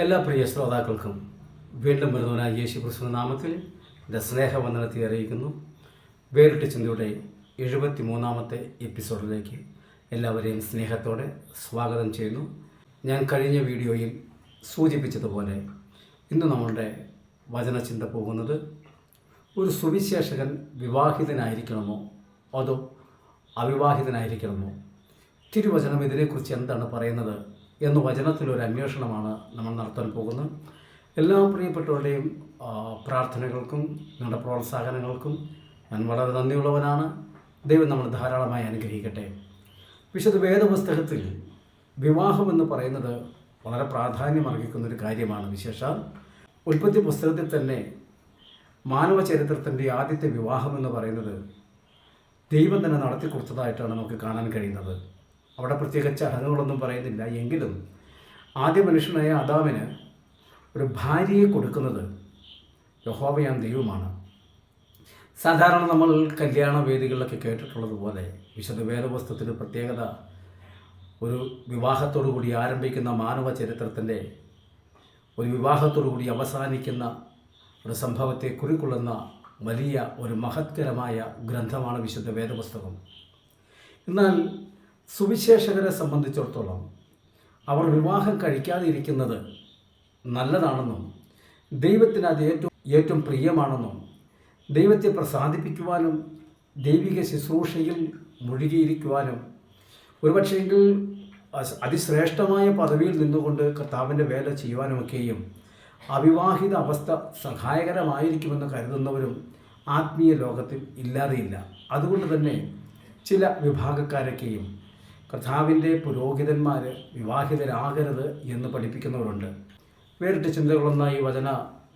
എല്ലാ പ്രിയ ശ്രോതാക്കൾക്കും വീണ്ടും വരുന്നവനായ യേശു ക്രിസ്തു നാമത്തിൽ എന്റെ സ്നേഹവന്ദനത്തെ അറിയിക്കുന്നു. വേറിട്ട ചിന്തയുടെ എഴുപത്തി മൂന്നാമത്തെ എപ്പിസോഡിലേക്ക് എല്ലാവരെയും സ്നേഹത്തോടെ സ്വാഗതം ചെയ്യുന്നു. ഞാൻ കഴിഞ്ഞ വീഡിയോയിൽ സൂചിപ്പിച്ചതുപോലെ ഇന്ന് നമ്മളുടെ വചനചിന്ത പോകുന്നത് ഒരു സുവിശേഷകൻ വിവാഹിതനായിരിക്കണമോ അതോ അവിവാഹിതനായിരിക്കണമോ? തിരുവചനം ഇതിനെക്കുറിച്ച് എന്താണ് പറയുന്നത്? എന്ന വചനത്തിലൊരു അന്വേഷണമാണ് നമ്മൾ നടത്താൻ പോകുന്നത്. എല്ലാ പ്രിയപ്പെട്ടവരുടെയും പ്രാർത്ഥനകൾക്കും നിങ്ങളുടെ പ്രോത്സാഹനങ്ങൾക്കും ഞാൻ വളരെ നന്ദിയുള്ളവനാണ്. ദൈവം നമ്മൾ ധാരാളമായി അനുഗ്രഹിക്കട്ടെ. വിശുദ്ധ വേദപുസ്തകത്തിൽ വിവാഹം എന്ന് പറയുന്നത് വളരെ പ്രാധാന്യം ഒരു കാര്യമാണ് വിശേഷാൽ ഉൽപ്പത്തി പുസ്തകത്തിൽ തന്നെ മാനവ ചരിത്രത്തിന്റെ ആദ്യത്തെ വിവാഹം എന്ന് പറയുന്നത് ദൈവം തന്നെ നടത്തി കൊടുത്തതായിട്ടാണ് നമുക്ക് കാണാൻ കഴിയുന്നത്. അവിടെ പ്രത്യേക ചടങ്ങുകളൊന്നും പറയുന്നില്ല. എങ്കിലും ആദ്യ മനുഷ്യനായ അദാമിന് ഒരു ഭാര്യയെ കൊടുക്കുന്നത് യഹോവയാം ദൈവമാണ്. സാധാരണ നമ്മൾ കല്യാണ വേദികളിലൊക്കെ കേട്ടിട്ടുള്ളതുപോലെ വിശുദ്ധ വേദപുസ്തകത്തിന്റെ പ്രത്യേകത ഒരു വിവാഹത്തോടു കൂടി ആരംഭിക്കുന്ന മാനവ ചരിത്രത്തിന്റെ ഒരു വിവാഹത്തോടു കൂടി അവസാനിക്കുന്ന ഒരു സംഭവത്തെ കുറിക്കൊള്ളുന്ന വലിയ ഒരു മഹത്കരമായ ഗ്രന്ഥമാണ് വിശുദ്ധ വേദപുസ്തകം. എന്നാൽ സുവിശേഷകരെ സംബന്ധിച്ചിടത്തോളം അവർ വിവാഹം കഴിക്കാതെ ഇരിക്കുന്നത് നല്ലതാണെന്നും ദൈവത്തിന് അത് ഏറ്റവും ഏറ്റവും പ്രിയമാണെന്നും ദൈവത്തെ പ്രസാദിപ്പിക്കുവാനും ദൈവിക ശുശ്രൂഷയിൽ മുഴുകിയിരിക്കുവാനും ഒരുപക്ഷെങ്കിൽ അതിശ്രേഷ്ഠമായ പദവിയിൽ നിന്നുകൊണ്ട് കർത്താവിന്റെ വേല ചെയ്യുവാനുമൊക്കെയും അവിവാഹിത അവസ്ഥ സഹായകരമായിരിക്കുമെന്ന് കരുതുന്നവരും ആത്മീയ ലോകത്തിൽ ഇല്ലാതെയില്ല. അതുകൊണ്ട് തന്നെ ചില വിഭാഗക്കാരൊക്കെയും കർത്താവിന്റെ പുരോഹിതന്മാർ വിവാഹിതരാകരുത് എന്ന് പഠിപ്പിക്കുന്നവരുണ്ട്. വേറിട്ട ചിന്തകളൊന്ന ഈ വചന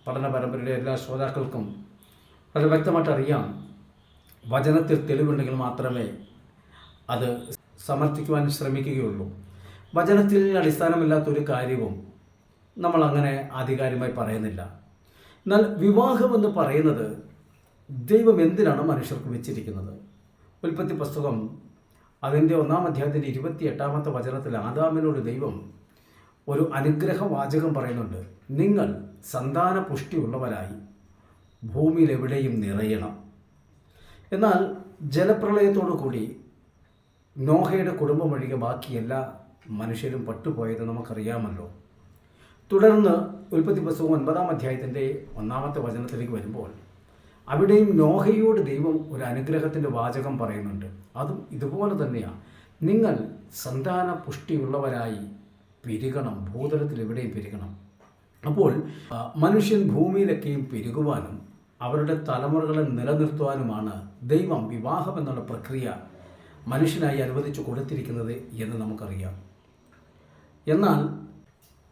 പഠന പരമ്പരയുടെ എല്ലാ ശ്രോതാക്കൾക്കും വളരെ വ്യക്തമായിട്ട് അറിയാം വചനത്തിൽ തെളിവുണ്ടെങ്കിൽ മാത്രമേ അത് സമർത്ഥിക്കുവാൻ ശ്രമിക്കുകയുള്ളൂ. വചനത്തിൽ അടിസ്ഥാനമില്ലാത്തൊരു കാര്യവും നമ്മൾ അങ്ങനെ ആധികാരികമായി പറയുന്നില്ല. എന്നാൽ വിവാഹം എന്ന് പറയുന്നത് ദൈവം എന്തിനാണ് മനുഷ്യർക്ക് വെച്ചിരിക്കുന്നത്? ഉൽപ്പത്തി പുസ്തകം അതിന്റെ ഒന്നാം അധ്യായത്തിന്റെ ഇരുപത്തി എട്ടാമത്തെ വചനത്തിൽ ആദാമിനോട് ദൈവം ഒരു അനുഗ്രഹ വാചകം പറയുന്നുണ്ട്. നിങ്ങൾ സന്താന പുഷ്ടിയുള്ളവരായി ഭൂമിയിൽ എവിടെയും നിറയണം. എന്നാൽ ജലപ്രളയത്തോടു കൂടി നോഹയുടെ കുടുംബം ഒഴികെ ബാക്കി എല്ലാ മനുഷ്യരും പട്ടുപോയത് നമുക്കറിയാമല്ലോ. തുടർന്ന് ഉൽപ്പത്തി പുസ്തകം ഒൻപതാം അധ്യായത്തിന്റെ ഒന്നാമത്തെ വചനത്തിലേക്ക് വരുമ്പോൾ അവിടെയും നോഹയോട് ദൈവം ഒരു അനുഗ്രഹത്തിന്റെ വാചകം പറയുന്നുണ്ട്. അതും ഇതുപോലെ തന്നെയാണ് നിങ്ങൾ സന്താന പുഷ്ടിയുള്ളവരായി പെരുകണം ഭൂതലത്തിൽ എവിടെയും പെരുകണം. അപ്പോൾ മനുഷ്യൻ ഭൂമിയിലൊക്കെയും പെരുകുവാനും അവരുടെ തലമുറകളെ നിലനിർത്തുവാനുമാണ് ദൈവം വിവാഹം എന്നുള്ള പ്രക്രിയ മനുഷ്യനായി അനുവദിച്ചു കൊടുത്തിരിക്കുന്നത് എന്ന് നമുക്കറിയാം. എന്നാൽ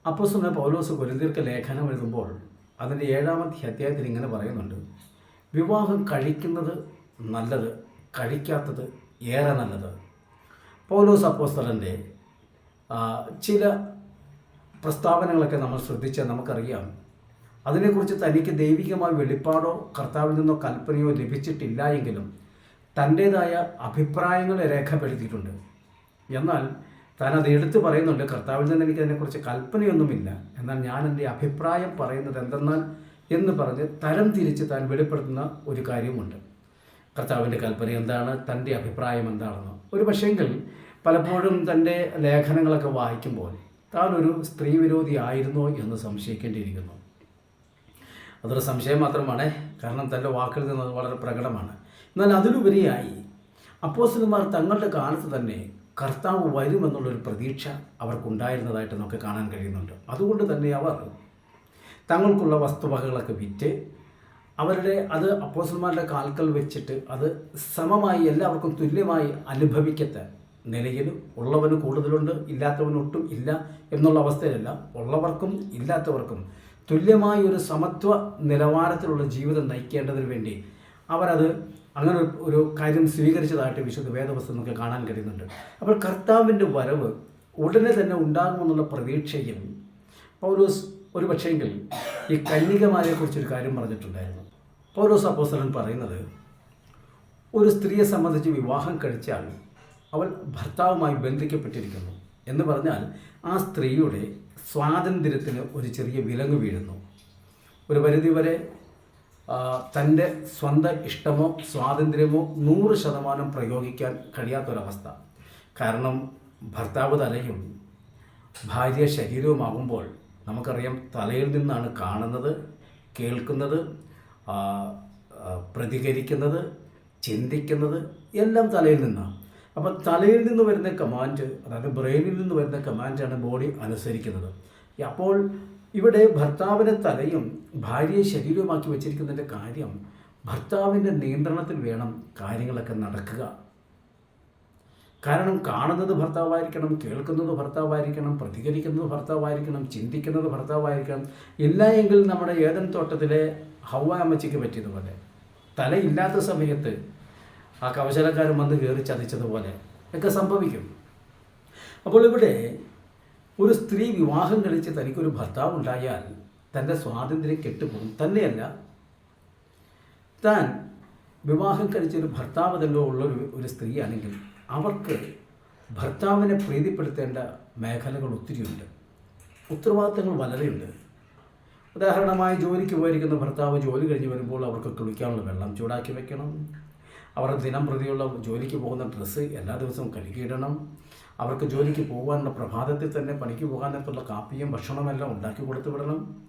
അപ്പോസ്തലനായ പൗലോസ് കൊരിന്തിർക്ക് ലേഖനം എഴുതുമ്പോൾ അതിന്റെ ഏഴാമത്തെ അധ്യായത്തിൽ ഇങ്ങനെ പറയുന്നുണ്ട്. വിവാഹം കഴിക്കുന്നത് നല്ലത് കഴിക്കാത്തത് ഏറെ നല്ലത്. പൗലോസ് അപ്പോസ്തലന്റെ ചില പ്രസ്താവനകളൊക്കെ നമ്മൾ ശ്രദ്ധിച്ചാൽ നമുക്കറിയാം. അതിനെക്കുറിച്ച് തനിക്ക് ദൈവികമായ വെളിപ്പാടോ കർത്താവിൽ നിന്നോ കൽപ്പനയോ ലഭിച്ചിട്ടില്ല എങ്കിലും തന്റേതായ അഭിപ്രായങ്ങൾ രേഖപ്പെടുത്തിയിട്ടുണ്ട്. എന്നാൽ താൻ അത് എടുത്തു പറയുന്നുണ്ട് കർത്താവിൽ നിന്ന് എനിക്ക് അതിനെക്കുറിച്ച് കൽപ്പനയൊന്നുമില്ല. എന്നാൽ ഞാൻ എന്റെ അഭിപ്രായം പറയുന്നത് എന്തെന്നാൽ എന്ന് പറഞ്ഞ് തരം തിരിച്ച് താൻ വെളിപ്പെടുത്തുന്ന ഒരു കാര്യമുണ്ട്. കർത്താവിന്റെ കൽപ്പന എന്താണ്? തന്റെ അഭിപ്രായം എന്താണെന്ന്. ഒരു പക്ഷേങ്കിൽ പലപ്പോഴും തന്റെ ലേഖനങ്ങളൊക്കെ വായിക്കുമ്പോൾ താൻ ഒരു സ്ത്രീ വിരോധി ആയിരുന്നോ എന്ന് സംശയിക്കേണ്ടിയിരിക്കുന്നു. അതൊരു സംശയം മാത്രമാണ്. കാരണം തന്റെ വാക്കിൽ നിന്ന് വളരെ പ്രകടമാണ്. എന്നാൽ അതിലുപരിയായി അപ്പോസിനുമാർ തങ്ങളുടെ കാലത്ത് തന്നെ കർത്താവ് വരുമെന്നുള്ളൊരു പ്രതീക്ഷ അവർക്കുണ്ടായിരുന്നതായിട്ട് നമുക്ക് കാണാൻ കഴിയുന്നുണ്ട്. അതുകൊണ്ട് തന്നെ അവർ തങ്ങൾക്കുള്ള വസ്തുവകകളൊക്കെ വിറ്റ് അവരുടെ അത് അപ്പോസന്മാരുടെ കാൽക്കൽ വെച്ചിട്ട് അത് സമമായി എല്ലാവർക്കും തുല്യമായി അനുഭവിക്കത്ത നിലയിൽ ഉള്ളവന് കൂടുതലുണ്ട് ഇല്ലാത്തവന് ഒട്ടും ഇല്ല എന്നുള്ള അവസ്ഥയിലല്ല ഉള്ളവർക്കും ഇല്ലാത്തവർക്കും തുല്യമായ ഒരു സമത്വ നിലവാരത്തിലുള്ള ജീവിതം നയിക്കേണ്ടതിന് വേണ്ടി അവരത് അങ്ങനെ ഒരു- ഒരു കാര്യം സ്വീകരിച്ചതായിട്ട് വിശുദ്ധ വേദവസ്തു നമുക്ക് കാണാൻ കഴിയുന്നുണ്ട്. അപ്പോൾ കർത്താവിന്റെ വരവ് ഉടനെ തന്നെ ഉണ്ടാകുമെന്നുള്ള പ്രതീക്ഷയും പൗലോസ് ഒരു പക്ഷേങ്കിൽ ഈ കന്യകമാരെക്കുറിച്ചൊരു കാര്യം പറഞ്ഞിട്ടുണ്ടായിരുന്നു. പൗലോസ് സപ്പോസലൻ പറയുന്നത് ഒരു സ്ത്രീയെ സംബന്ധിച്ച് വിവാഹം കഴിച്ചാൽ അവൾ ഭർത്താവുമായി ബന്ധിക്കപ്പെട്ടിരിക്കുന്നു. എന്ന് പറഞ്ഞാൽ ആ സ്ത്രീയുടെ സ്വാതന്ത്ര്യത്തിന് ഒരു ചെറിയ വിലങ്ങ് വീഴുന്നു. ഒരു പരിധിവരെ വരെ തന്റെ സ്വന്തം ഇഷ്ടമോ സ്വാതന്ത്ര്യമോ നൂറ് ശതമാനം പ്രയോഗിക്കാൻ കഴിയാത്തൊരവസ്ഥ. കാരണം ഭർത്താവ് തലയും ഭാര്യ ശരീരവുമാകുമ്പോൾ നമുക്കറിയാം തലയിൽ നിന്നാണ് കാണുന്നത് കേൾക്കുന്നത് പ്രതികരിക്കുന്നത് ചിന്തിക്കുന്നത് എല്ലാം തലയിൽ നിന്നാണ്. അപ്പോൾ തലയിൽ നിന്ന് വരുന്ന കമാൻഡ് അതായത് ബ്രെയിനിൽ നിന്ന് വരുന്ന കമാൻഡാണ് ബോഡി അനുസരിക്കുന്നത്. അപ്പോൾ ഇവിടെ ഭർത്താവിനെ തലയും ഭാര്യയെ ശരീരവുമാക്കി വെച്ചിരിക്കുന്നതിന്റെ കാര്യം ഭർത്താവിന്റെ നിയന്ത്രണത്തിൽ വേണം കാര്യങ്ങളൊക്കെ നടക്കുക. കാരണം കാണുന്നത് ഭർത്താവായിരിക്കണം കേൾക്കുന്നത് ഭർത്താവായിരിക്കണം പ്രതികരിക്കുന്നത് ഭർത്താവായിരിക്കണം ചിന്തിക്കുന്നത് ഭർത്താവായിരിക്കണം. ഇല്ല എങ്കിൽ നമ്മുടെ ഏതൻ തോട്ടത്തിലെ ഹൗവ അമ്മച്ചിക്ക് പറ്റിയതുപോലെ തലയില്ലാത്ത സമയത്ത് ആ കവശലക്കാരൻ വന്ന് കയറി ചതിച്ചതുപോലെ ഒക്കെ സംഭവിക്കും. അപ്പോൾ ഇവിടെ ഒരു സ്ത്രീ വിവാഹം കഴിച്ച് തനിക്കൊരു ഭർത്താവ് ഉണ്ടായാൽ തന്റെ സ്വാതന്ത്ര്യം കെട്ടുപോകും. തന്നെയല്ല താൻ വിവാഹം കഴിച്ചൊരു ഭർത്താവ് തന്നെ ഉള്ള ഒരു സ്ത്രീയാണെങ്കിൽ അവർക്ക് ഭർത്താവിനെ പ്രീതിപ്പെടുത്തേണ്ട മേഖലകൾ ഒത്തിരിയുണ്ട്. ഉത്തരവാദിത്തങ്ങൾ വളരെയുണ്ട്. ഉദാഹരണമായി ജോലിക്ക് പോയിരിക്കുന്ന ഭർത്താവ് ജോലി കഴിഞ്ഞ് വരുമ്പോൾ അവർക്ക് കുളിക്കാനുള്ള വെള്ളം ചൂടാക്കി വെക്കണം. അവരുടെ ദിനം പ്രതിയുള്ള ജോലിക്ക് പോകുന്ന ഡ്രസ്സ് എല്ലാ ദിവസവും കഴുകിയിടണം. അവർക്ക് ജോലിക്ക് പോകാനുള്ള പ്രഭാതത്തിൽ തന്നെ പണിക്ക് പോകാനത്തുള്ള കാപ്പിയും ഭക്ഷണമെല്ലാം ഉണ്ടാക്കി കൊടുത്തു വിടണം.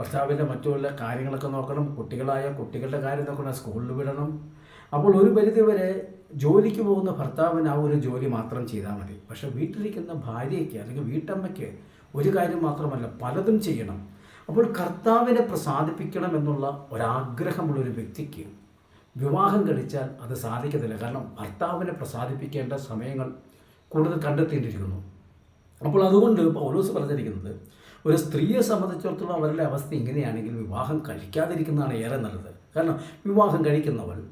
ഭർത്താവിന്റെ മറ്റുള്ള കാര്യങ്ങളൊക്കെ നോക്കണം. കുട്ടികളായ കുട്ടികളുടെ കാര്യം നോക്കണം. സ്കൂളിൽ വിടണം. അപ്പോൾ ഒരു പരിധിവരെ ജോലിക്ക് പോകുന്ന ഭർത്താവിന് ആ ഒരു ജോലി മാത്രം ചെയ്താൽ മതി. പക്ഷെ വീട്ടിലിരിക്കുന്ന ഭാര്യയ്ക്ക് അല്ലെങ്കിൽ വീട്ടമ്മയ്ക്ക് ഒരു കാര്യം മാത്രമല്ല പലതും ചെയ്യണം. അപ്പോൾ കർത്താവിനെ പ്രസാദിപ്പിക്കണം എന്നുള്ള ഒരാഗ്രഹമുള്ള ഒരു വ്യക്തിക്ക് വിവാഹം കഴിച്ചാൽ അത് സാധിക്കത്തില്ല. കാരണം ഭർത്താവിനെ പ്രസാദിപ്പിക്കേണ്ട സമയങ്ങൾ കൂടുതൽ കണ്ടെത്തേണ്ടിയിരിക്കുന്നു. അപ്പോൾ അതുകൊണ്ട് പൗലോസ് പറഞ്ഞിരിക്കുന്നത് ഒരു സ്ത്രീയെ സംബന്ധിച്ചിടത്തോളം അവരുടെ അവസ്ഥ ഇങ്ങനെയാണെങ്കിൽ വിവാഹം കഴിക്കാതിരിക്കുന്നതാണ് ഏറെ നല്ലത്. കാരണം വിവാഹം കഴിക്കുന്നവൾ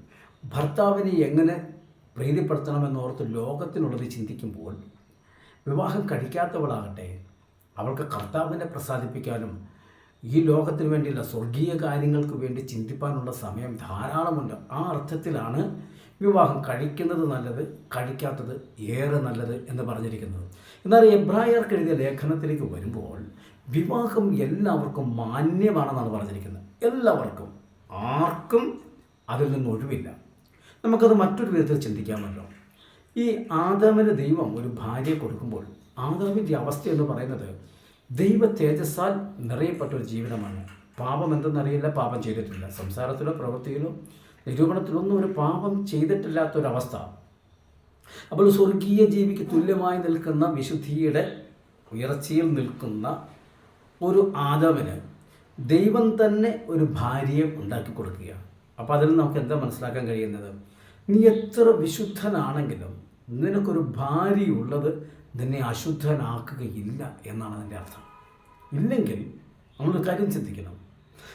ഭർത്താവിനെ എങ്ങനെ പ്രീതിപ്പെടുത്തണമെന്നോർത്ത് ലോകത്തിനുള്ളത് ചിന്തിക്കുമ്പോൾ വിവാഹം കഴിക്കാത്തവളാകട്ടെ അവൾക്ക് കർത്താവിനെ പ്രസാദിപ്പിക്കാനും ഈ ലോകത്തിന് വേണ്ടിയുള്ള സ്വർഗീയ കാര്യങ്ങൾക്ക് വേണ്ടി ചിന്തിപ്പാനുള്ള സമയം ധാരാളമുണ്ട്. ആ അർത്ഥത്തിലാണ് വിവാഹം കഴിക്കുന്നത് നല്ലത് കഴിക്കാത്തത് ഏറെ നല്ലത് എന്ന് പറഞ്ഞിരിക്കുന്നത്. എന്നാൽ എബ്രായർക്ക് എഴുതിയ ലേഖനത്തിലേക്ക് വരുമ്പോൾ വിവാഹം എല്ലാവർക്കും മാന്യമാണെന്നാണ് പറഞ്ഞിരിക്കുന്നത്. എല്ലാവർക്കും ആർക്കും അതിൽ നിന്ന് ഒഴിവില്ല. നമുക്കത് മറ്റൊരു വിധത്തിൽ ചിന്തിക്കാമല്ലോ ഈ ആദാമിന് ദൈവം ഒരു ഭാര്യയെ കൊടുക്കുമ്പോൾ ആദാമിന്റെ അവസ്ഥ എന്ന് പറയുന്നത് ദൈവ തേജസ്സാൽ നിറയപ്പെട്ട ഒരു ജീവിതമാണ്. പാപം എന്തെന്നറിയില്ല പാപം ചെയ്തിട്ടില്ല. സംസാരത്തിലോ പ്രവൃത്തിയിലോ നിരൂപണത്തിലോ ഒന്നും ഒരു പാപം ചെയ്തിട്ടില്ലാത്തൊരവസ്ഥ. അപ്പോൾ സ്വർഗീയ ജീവിക്ക് തുല്യമായി നിൽക്കുന്ന വിശുദ്ധിയുടെ ഉയർച്ചയിൽ നിൽക്കുന്ന ഒരു ആദവന് ദൈവം തന്നെ ഒരു ഭാര്യയെ ഉണ്ടാക്കി കൊടുക്കുക അപ്പോൾ അതിൽ നമുക്ക് എന്താ മനസ്സിലാക്കാൻ കഴിയുന്നത്? നീ എത്ര വിശുദ്ധനാണെങ്കിലും നിനക്കൊരു ഭാര്യയുള്ളത് നിന്നെ അശുദ്ധനാക്കുകയില്ല എന്നാണ് അതിന്റെ അർത്ഥം. ഇല്ലെങ്കിൽ നമ്മളൊരു കാര്യം ചിന്തിക്കണം.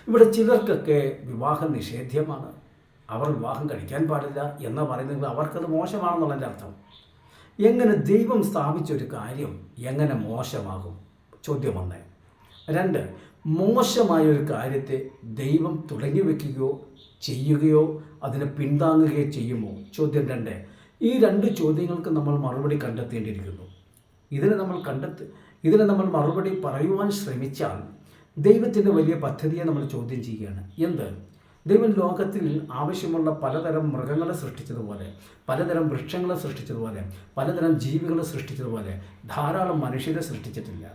ഇവിടെ ചിലർക്കൊക്കെ വിവാഹം നിഷേധ്യമാണ്. അവർ വിവാഹം കഴിക്കാൻ പാടില്ല എന്ന് പറയുന്നത് അവർക്കത് മോശമാണെന്നുള്ളതിന്റെ അർത്ഥം. എങ്ങനെ ദൈവം സ്ഥാപിച്ചൊരു കാര്യം എങ്ങനെ മോശമാകും? ചോദ്യം ഒന്ന് രണ്ട് മോശമായ ഒരു കാര്യത്തെ ദൈവം തുടങ്ങി വയ്ക്കുകയോ ചെയ്യുകയോ അതിനെ പിന്താങ്ങുകയോ ചെയ്യുമോ? ചോദ്യം രണ്ട്. ഈ രണ്ട് ചോദ്യങ്ങൾക്ക് നമ്മൾ മറുപടി കണ്ടെത്തേണ്ടിയിരിക്കുന്നു. ഇതിനെ നമ്മൾ കണ്ടെത്തി ഇതിനെ നമ്മൾ മറുപടി പറയുവാൻ ശ്രമിച്ചാൽ ദൈവത്തിന്റെ വലിയ പദ്ധതിയെ നമ്മൾ ചോദ്യം ചെയ്യുകയാണ്. എന്ത്? ദൈവം ലോകത്തിൽ ആവശ്യമുള്ള പലതരം മൃഗങ്ങളെ സൃഷ്ടിച്ചതുപോലെ പലതരം വൃക്ഷങ്ങളെ സൃഷ്ടിച്ചതുപോലെ പലതരം ജീവികളെ സൃഷ്ടിച്ചതുപോലെ ധാരാളം മനുഷ്യരെ സൃഷ്ടിച്ചിട്ടില്ല.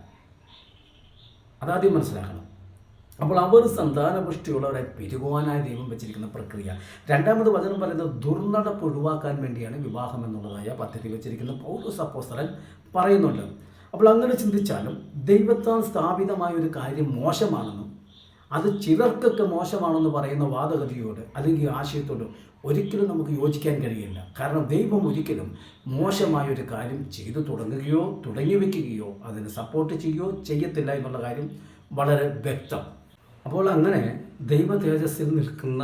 അതാദ്യം മനസ്സിലാക്കണം. അപ്പോൾ അവർ സന്താനപുഷ്ടിയുള്ളവരെ പെരുകുവാനായി ദൈവം വെച്ചിരിക്കുന്ന പ്രക്രിയ. രണ്ടാമത് വചനം പറയുന്നത് ദുർനടപ്പ് ഒഴിവാക്കാൻ വേണ്ടിയാണ് വിവാഹം എന്നുള്ളതായ പദ്ധതി വെച്ചിരിക്കുന്ന പൗലോസ് അപ്പോസ്തലൻ പറയുന്നുണ്ട്. അപ്പോൾ അങ്ങനെ ചിന്തിച്ചാലും ദൈവത്താൽ സ്ഥാപിതമായ ഒരു കാര്യം മോശമാണെന്നും അത് ചിലർക്കൊക്കെ മോശമാണെന്ന് പറയുന്ന വാദഗതിയോട് അല്ലെങ്കിൽ ആശയത്തോട് ഒരിക്കലും നമുക്ക് യോജിക്കാൻ കഴിയില്ല. കാരണം ദൈവം ഒരിക്കലും മോശമായ ഒരു കാര്യം ചെയ്തു തുടങ്ങുകയോ തുടങ്ങി വയ്ക്കുകയോ അതിന് സപ്പോർട്ട് ചെയ്യുകയോ ചെയ്യത്തില്ല എന്നുള്ള കാര്യം വളരെ വ്യക്തം. അപ്പോൾ അങ്ങനെ ദൈവ തേജസ്സിൽ നിൽക്കുന്ന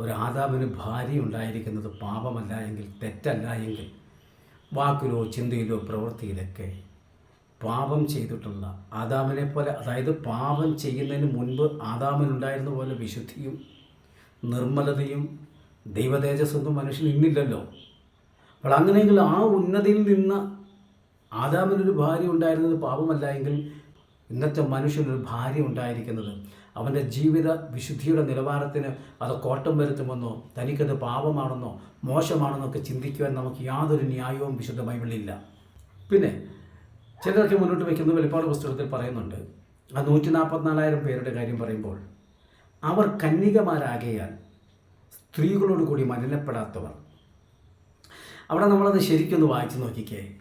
ഒരു ആദാമിന് ഭാര്യ ഉണ്ടായിരിക്കുന്നത് പാപമല്ല എങ്കിൽ തെറ്റല്ല എങ്കിൽ വാക്കിലോ ചിന്തയിലോ പ്രവൃത്തിയിലൊക്കെ പാപം ചെയ്തിട്ടുള്ള ആദാമിനെ പോലെ അതായത് പാപം ചെയ്യുന്നതിന് മുൻപ് ആദാമിനുണ്ടായിരുന്ന പോലെ വിശുദ്ധിയും നിർമ്മലതയും ദൈവതേജസ്സൊന്നും മനുഷ്യൻ ഇന്നില്ലല്ലോ. അപ്പോൾ അങ്ങനെയെങ്കിൽ ആ ഉന്നതിയിൽ നിന്ന് ആദാമിനൊരു ഭാര്യ ഉണ്ടായിരുന്നത് പാപമല്ല എങ്കിൽ ഇന്നത്തെ മനുഷ്യനൊരു ഭാര്യ ഉണ്ടായിരിക്കുന്നത്. അവന്റെ ജീവിത വിശുദ്ധിയുടെ നിലവാരത്തിന് അത് കോട്ടം വരുത്തുമെന്നോ തനിക്കത് പാപമാണെന്നോ മോശമാണെന്നോ ഒക്കെ ചിന്തിക്കുവാൻ നമുക്ക് യാതൊരു ന്യായവും വിശുദ്ധ ബൈബിളിലില്ല. പിന്നെ ചിലരൊക്കെ മുന്നോട്ട് വയ്ക്കുന്ന വെളിപ്പാട് പുസ്തകത്തിൽ പറയുന്നുണ്ട് ആ നൂറ്റി നാൽപ്പത്തിനാലായിരം പേരുടെ കാര്യം പറയുമ്പോൾ അവർ കന്യകമാരാകയാൽ സ്ത്രീകളോട് കൂടി മലിനപ്പെടാത്തവർ. അവിടെ നമ്മളത് ശരിക്കൊന്ന് വായിച്ചു നോക്കിക്കേ.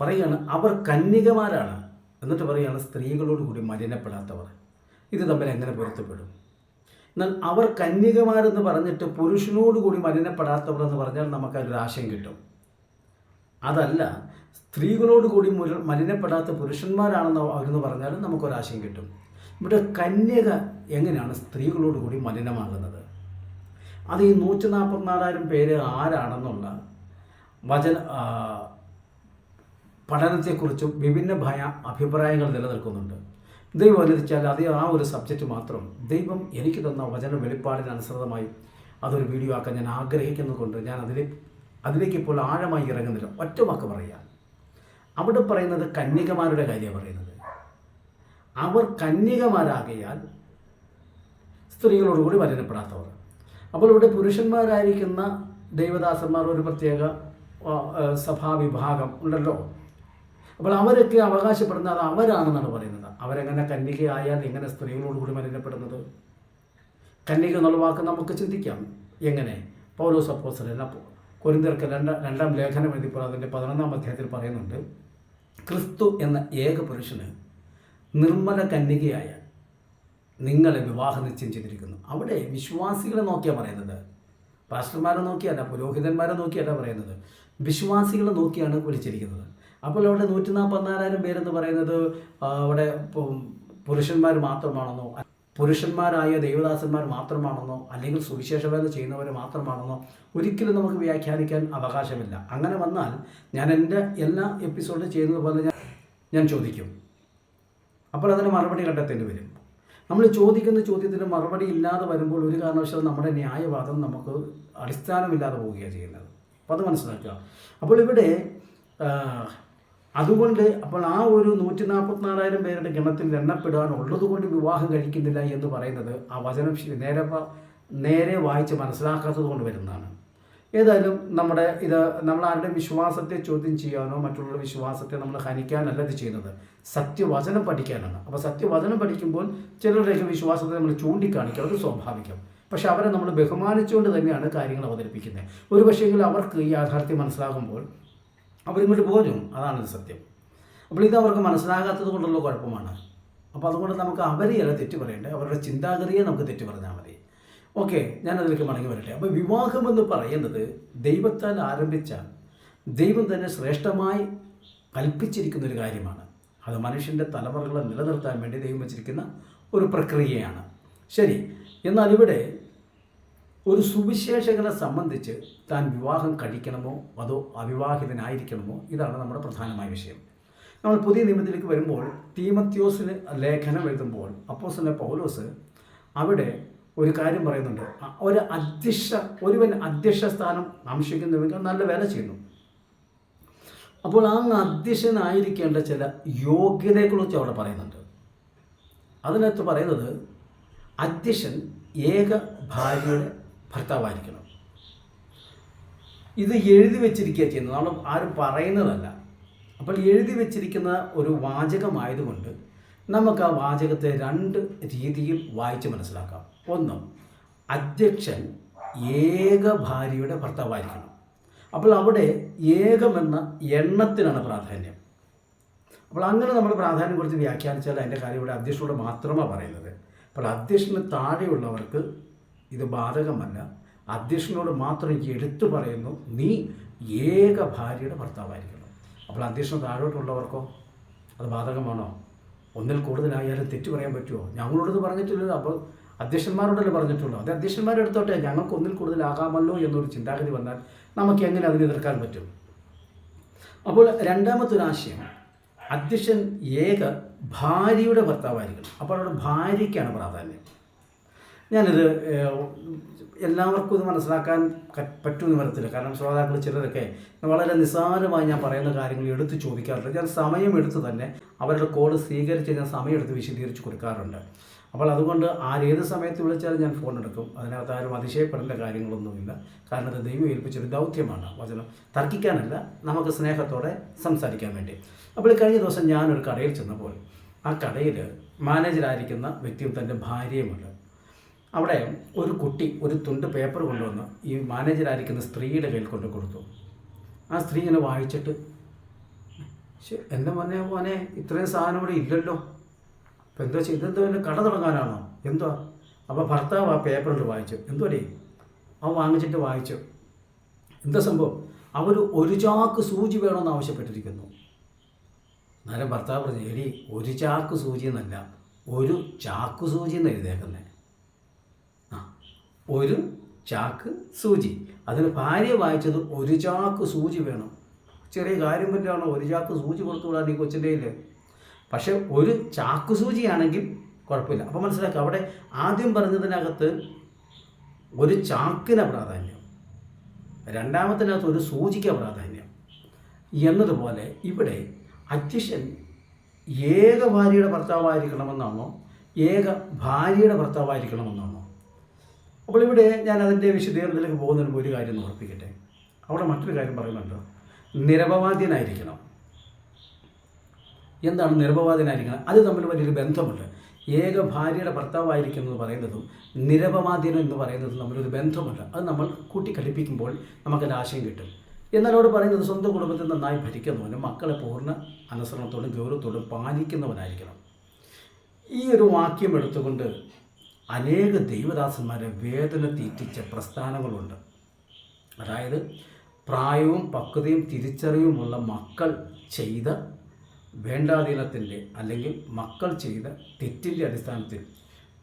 പറയുകയാണ് അവർ കന്യകമാരാണ്. എന്നിട്ട് പറയുകയാണ് സ്ത്രീകളോട് കൂടി മലിനപ്പെടാത്തവർ. ഇത് തമ്മിൽ എങ്ങനെ പൊരുത്തപ്പെടും? എന്നാൽ അവർ കന്യകമാരെന്ന് പറഞ്ഞിട്ട് പുരുഷനോട് കൂടി മലിനപ്പെടാത്തവർ എന്ന് പറഞ്ഞാൽ നമുക്ക് ഒരു ആശയം കിട്ടും. അതല്ല സ്ത്രീകളോട് കൂടി മലിനപ്പെടാത്ത പുരുഷന്മാരാണെന്ന് അവരെന്ന് പറഞ്ഞാലും നമുക്കൊരാശയം കിട്ടും. ഇവിടെ കന്യക എങ്ങനെയാണ് സ്ത്രീകളോട് കൂടി മലിനമാകുന്നത്? അത് ഈ നൂറ്റി നാൽപ്പത്തിനാലായിരം പേര് ആരാണെന്നുള്ള വചന പഠനത്തെക്കുറിച്ചും വിഭിന്ന ഭയ അഭിപ്രായങ്ങൾ നിലനിൽക്കുന്നുണ്ട്. ദൈവം അനുവദിച്ചാൽ അത് ആ ഒരു സബ്ജക്റ്റ് മാത്രം ദൈവം എനിക്ക് തന്ന വചന വെളിപ്പാടിന് അനുസൃതമായി അതൊരു വീഡിയോ ആക്കാൻ ഞാൻ ആഗ്രഹിക്കുന്നതുകൊണ്ട് ഞാൻ അതിലേക്ക് അതിലേക്ക് ഇപ്പോൾ ആഴമായി ഇറങ്ങുന്നില്ല. ഒറ്റ വാക്ക് പറയാം. അവിടെ പറയുന്നത് കന്യകമാരുടെ കാര്യമാണ് പറയുന്നത്. അവർ കന്യകമാരാകയാൽ സ്ത്രീകളോടുകൂടി വചനപ്പെടാത്തവർ അപ്പോൾ ഇവിടെ പുരുഷന്മാരായിരിക്കുന്ന ദൈവദാസന്മാർ ഒരു പ്രത്യേക സഭാവിഭാഗം ഉണ്ടല്ലോ. അപ്പോൾ അവരൊക്കെ അവകാശപ്പെടുന്നത് അത് അവരാണെന്നാണ് പറയുന്നത്. അവരെങ്ങനെ കന്യകയായാൽ എങ്ങനെ സ്ത്രീകളോടുകൂടി മലിനപ്പെടുന്നത്? കന്യക എന്നുള്ള വാക്ക് നമുക്ക് ചിന്തിക്കാം. എങ്ങനെ? പൗലോസ് അപ്പോസ്തലൻ അപ്പോൾ കൊരിന്തിയർക്ക് രണ്ട രണ്ടാം ലേഖനം എഴുതിപ്പോൾ അതിന്റെ പതിനൊന്നാം അധ്യായത്തിൽ പറയുന്നുണ്ട് ക്രിസ്തു എന്ന ഏക പുരുഷന് നിർമ്മല കന്യകയായ നിങ്ങളെ വിവാഹ നിശ്ചയം ചെയ്തിരിക്കുന്നു. അവിടെ വിശ്വാസികളെ നോക്കിയാണ് പറയുന്നത്. പാസ്റ്റർമാരെ നോക്കിയല്ല പുരോഹിതന്മാരെ നോക്കിയല്ല പറയുന്നത്. വിശ്വാസികളെ നോക്കിയാണ് വിളിച്ചിരിക്കുന്നത്. അപ്പോൾ അവിടെ നൂറ്റി നാൽപ്പത്തിനാലായിരം പേരെന്ന് പറയുന്നത് അവിടെ പുരുഷന്മാർ മാത്രമാണെന്നോ പുരുഷന്മാരായ ദൈവദാസന്മാർ മാത്രമാണെന്നോ അല്ലെങ്കിൽ സുവിശേഷ വേല ചെയ്യുന്നവർ മാത്രമാണെന്നോ ഒരിക്കലും നമുക്ക് വ്യാഖ്യാനിക്കാൻ അവകാശമില്ല. അങ്ങനെ വന്നാൽ ഞാൻ എന്റെ എല്ലാ എപ്പിസോഡും ചെയ്യുന്നത് പോലെ ഞാൻ ഞാൻ ചോദിക്കും. അപ്പോൾ അതിന് മറുപടി കണ്ടെത്തേണ്ടി വരും. നമ്മൾ ചോദിക്കുന്ന ചോദ്യത്തിന് മറുപടി ഇല്ലാതെ വരുമ്പോൾ ഒരു കാരണവശാലും നമ്മുടെ ന്യായവാദം നമുക്ക് അടിസ്ഥാനമില്ലാതെ പോവുകയാണ് ചെയ്യുന്നത്. അപ്പോൾ അത് മനസ്സിലാക്കുക. അപ്പോൾ ഇവിടെ അതുകൊണ്ട് അപ്പോൾ ആ ഒരു നൂറ്റി നാൽപ്പത്തിനാലായിരം പേരുടെ ഗണത്തിൽ എണ്ണപ്പെടാൻ ഉള്ളതുകൊണ്ട് വിവാഹം കഴിക്കുന്നില്ല എന്ന് പറയുന്നത് ആ വചനം നേരെ നേരെ വായിച്ച് മനസ്സിലാക്കാത്തത് കൊണ്ട് വരുന്നതാണ്. ഏതായാലും നമ്മുടെ ഇത് നമ്മൾ ആരുടെ വിശ്വാസത്തെ ചോദ്യം ചെയ്യാനോ മറ്റുള്ളവരുടെ വിശ്വാസത്തെ നമ്മൾ ഹനിക്കാനല്ല ഇത് ചെയ്യുന്നത്. സത്യവചനം പഠിക്കാനാണ്. അപ്പോൾ സത്യവചനം പഠിക്കുമ്പോൾ ചിലരുടെയൊക്കെ വിശ്വാസത്തെ നമ്മൾ ചൂണ്ടിക്കാണിക്കുക അത് സ്വാഭാവികം. പക്ഷെ അവരെ നമ്മൾ ബഹുമാനിച്ചുകൊണ്ട് തന്നെയാണ് കാര്യങ്ങൾ അവതരിപ്പിക്കുന്നത്. ഒരു പക്ഷേ അവർക്ക് ഈ യാഥാർത്ഥ്യം മനസ്സിലാകുമ്പോൾ അവരിങ്ങോട്ട് പോരും. അതാണ് സത്യം. അപ്പോൾ ഇത് അവർക്ക് മനസ്സിലാകാത്തത് കൊണ്ടുള്ള കുഴപ്പമാണ്. അപ്പോൾ അതുകൊണ്ട് നമുക്ക് അവരെയല്ല തെറ്റ് പറയേണ്ടത് അവരുടെ ചിന്താഗതിയെ നമുക്ക് തെറ്റ് പറഞ്ഞാൽ മതി. ഓക്കെ ഞാനതിലേക്ക് മടങ്ങി വരട്ടെ. അപ്പോൾ വിവാഹം എന്ന് പറയുന്നത് ദൈവത്താൽ ആരംഭിച്ച ദൈവം തന്നെ ശ്രേഷ്ഠമായി കൽപ്പിച്ചിരിക്കുന്ന ഒരു കാര്യമാണ്. അത് മനുഷ്യന്റെ തലമുറകളെ നിലനിർത്താൻ വേണ്ടി ദൈവം വെച്ചിരിക്കുന്ന ഒരു പ്രക്രിയയാണ്. ശരി എന്നാൽ ഇവിടെ ഒരു സുവിശേഷകനെ സംബന്ധിച്ച് താൻ വിവാഹം കഴിക്കണമോ അതോ അവിവാഹിതനായിരിക്കണമോ? ഇതാണ് നമ്മുടെ പ്രധാനമായ വിഷയം. നമ്മൾ പുതിയ നിയമത്തിലേക്ക് വരുമ്പോൾ തീമത്യോസിന് ലേഖനം എഴുതുമ്പോൾ അപ്പോസിലെ പൗലോസ് അവിടെ ഒരു കാര്യം പറയുന്നുണ്ട്. ഒരു അധ്യക്ഷ ഒരുവൻ അധ്യക്ഷ സ്ഥാനം ആംശിക്കുന്നുവെങ്കിൽ നല്ല വേല ചെയ്യുന്നു. അപ്പോൾ ആ അധ്യക്ഷനായിരിക്കേണ്ട ചില യോഗ്യതയെക്കുറിച്ച് അവിടെ പറയുന്നുണ്ട്. അതിനകത്ത് പറയുന്നത് അധ്യക്ഷൻ ഏക ഭാര്യയുടെ ഭർത്താവായിരിക്കണം. ഇത് എഴുതി വെച്ചിരിക്കുക ചെയ്യുന്നത്. നമ്മൾ ആരും പറയുന്നതല്ല. അപ്പോൾ എഴുതി വെച്ചിരിക്കുന്ന ഒരു വാചകമായതുകൊണ്ട് നമുക്ക് ആ വാചകത്തെ രണ്ട് രീതിയിൽ വായിച്ച് മനസ്സിലാക്കാം. ഒന്ന് അധ്യക്ഷൻ ഏക ഭാര്യയുടെ ഭർത്താവായിരിക്കണം. അപ്പോൾ അവിടെ ഏകമെന്ന എണ്ണത്തിനാണ് പ്രാധാന്യം. അപ്പോൾ അങ്ങനെ നമ്മൾ പ്രാധാന്യം കൊടുത്ത് വ്യാഖ്യാനിച്ചാൽ അതിന്റെ കാര്യം ഇവിടെ അധ്യക്ഷനോട് മാത്രമാണ് പറയുന്നത്. അപ്പോൾ അധ്യക്ഷന് താഴെയുള്ളവർക്ക് ഇത് ബാധകമല്ല. അധ്യക്ഷനോട് മാത്രം എനിക്ക് എടുത്തു പറയുന്നു. നീ ഏക ഭാര്യയുടെ ഭർത്താവായിരിക്കണം. അപ്പോൾ അധ്യക്ഷന് താഴോട്ടുള്ളവർക്കോ അത് ബാധകമാണോ? ഒന്നിൽ കൂടുതലായാലും തെറ്റ് പറയാൻ പറ്റുമോ? ഞങ്ങളോടത് പറഞ്ഞിട്ടില്ലല്ലോ. അപ്പോൾ അധ്യക്ഷന്മാരോടല്ലേ പറഞ്ഞിട്ടുള്ളൂ. അത് അധ്യക്ഷന്മാരെടുത്തോട്ടെ ഞങ്ങൾക്ക് ഒന്നിൽ കൂടുതലാകാമല്ലോ എന്നൊരു ചിന്താഗതി വന്നാൽ നമുക്ക് എങ്ങനെ അതിനെ എതിർക്കാൻ പറ്റും? അപ്പോൾ രണ്ടാമത്തെ ഒരു ആശയം. അധ്യക്ഷൻ ഏക ഭാര്യയുടെ ഭർത്താവായിരിക്കണം. അപ്പോൾ അവിടെ ഭാര്യയ്ക്കാണ് പ്രാധാന്യം. ഞാനിത് എല്ലാവർക്കും ഇത് മനസ്സിലാക്കാൻ പറ്റുമെന്ന് വരത്തില്ല. കാരണം ശ്രോതാക്കൾ ചിലരൊക്കെ വളരെ നിസ്സാരമായി ഞാൻ പറയുന്ന കാര്യങ്ങൾ എടുത്ത് ചോദിക്കാറുണ്ട്. ഞാൻ സമയമെടുത്ത് തന്നെ അവരുടെ കോൾ സ്വീകരിച്ച് ഞാൻ സമയമെടുത്ത് വിശദീകരിച്ച് കൊടുക്കാറുണ്ട്. അപ്പോൾ അതുകൊണ്ട് ആരേത് സമയത്ത് വിളിച്ചാലും ഞാൻ ഫോൺ എടുക്കും. അതിനകത്ത് ആരും അതിശയപ്പെടേണ്ട കാര്യങ്ങളൊന്നുമില്ല. കാരണം അത് ദൈവം ഏൽപ്പിച്ചൊരു ദൗത്യമാണ്. വചനം തർക്കിക്കാനല്ല നമുക്ക് സ്നേഹത്തോടെ സംസാരിക്കാൻ വേണ്ടി. അപ്പോൾ കഴിഞ്ഞ ദിവസം ഞാനൊരു കടയിൽ ചെന്നപ്പോൾ ആ കടയിൽ മാനേജറായിരിക്കുന്ന വ്യക്തിയും തന്റെ ഭാര്യയുമുണ്ട് അവിടെ ഒരു കുട്ടി ഒരു തുണ്ട് പേപ്പർ കൊണ്ടുവന്ന് ഈ മാനേജരായിരിക്കുന്ന സ്ത്രീയുടെ കയ്യിൽ കൊണ്ട് കൊടുത്തു. ആ സ്ത്രീ ഇങ്ങനെ വായിച്ചിട്ട് "ശ്ശെ, എന്റെ മോനെ മോനെ ഇത്രയും സാധനം ഇവിടെ ഇല്ലല്ലോ. അപ്പം എന്താ വെച്ചാൽ ഇതെന്തോ എന്റെ കട തുടങ്ങാനാണോ? എന്തോ അപ്പോൾ ഭർത്താവ് ആ കൊണ്ട് വായിച്ചു. എന്തോടേ അവൻ വാങ്ങിച്ചിട്ട് വായിച്ചു. എന്താ സംഭവം? അവർ ഒരു ചാക്ക് സൂചി വേണമെന്ന് ആവശ്യപ്പെട്ടിരിക്കുന്നു. അന്നേരം ഭർത്താവ് പറഞ്ഞു എടി ഒരു ചാക്ക് സൂചി എന്നല്ല ഒരു ചാക്ക് സൂചി എന്ന് എഴുതേക്കുന്നത് ഒരു ചാക്ക് സൂചി. അതിന് ഭാര്യ വായിച്ചത് ഒരു ചാക്ക് സൂചി വേണം. ചെറിയ കാര്യം പറ്റാണോ ഒരു ചാക്ക് സൂചി കൊടുത്തു വിടാൻ ഈ കൊച്ചിന്റെ ഇല്ലേ പക്ഷെ ഒരു ചാക്ക് സൂചിയാണെങ്കിൽ കുഴപ്പമില്ല. അപ്പോൾ മനസ്സിലാക്കുക അവിടെ ആദ്യം പറഞ്ഞതിനകത്ത് ഒരു ചാക്കിന് പ്രാധാന്യം. രണ്ടാമത്തിനകത്ത് ഒരു സൂചിക്ക് പ്രാധാന്യം. എന്നതുപോലെ ഇവിടെ അധ്യക്ഷൻ ഏക ഭാര്യയുടെ ഭർത്താവായിരിക്കണമെന്നാണോ? ഏക ഭാര്യയുടെ ഭർത്താവായിരിക്കണമെന്നാണോ? അപ്പോൾ ഇവിടെ ഞാൻ അതിന്റെ വിശദീകരണത്തിലേക്ക് പോകുന്നതിന് ഒരു കാര്യം ഓർപ്പിക്കട്ടെ. അവിടെ മറ്റൊരു കാര്യം പറയുന്നുണ്ട്. നിരപവാദ്യനായിരിക്കണം. എന്താണ് നിരപവാദ്യനായിരിക്കണം? അത് തമ്മിൽ വലിയൊരു ബന്ധമുണ്ട്. ഏക ഭാര്യയുടെ ഭർത്താവായിരിക്കുന്നത് പറയുന്നതും നിരപവാദ്യനം എന്ന് പറയുന്നതും തമ്മിലൊരു ബന്ധമുണ്ട്. അത് നമ്മൾ കൂട്ടിക്കളിപ്പിക്കുമ്പോൾ നമുക്കൊരു ആശയം കിട്ടും. എന്നാലോട് പറയുന്നത് സ്വന്തം കുടുംബത്തിൽ നന്നായി ഭരിക്കുന്നവനും മക്കളെ പൂർണ അനുസരണത്തോടും ഗൗരവത്തോടും പാലിക്കുന്നവനായിരിക്കണം. ഈ ഒരു വാക്യം എടുത്തുകൊണ്ട് അനേക ദൈവദാസന്മാരെ വേദന തീറ്റിച്ച പ്രസ്ഥാനങ്ങളുണ്ട്. അതായത് പ്രായവും പക്വതയും തിരിച്ചറിവുമുള്ള മക്കൾ ചെയ്ത വേണ്ടാധീനത്തിന്റെ അല്ലെങ്കിൽ മക്കൾ ചെയ്ത തെറ്റിന്റെ അടിസ്ഥാനത്തിൽ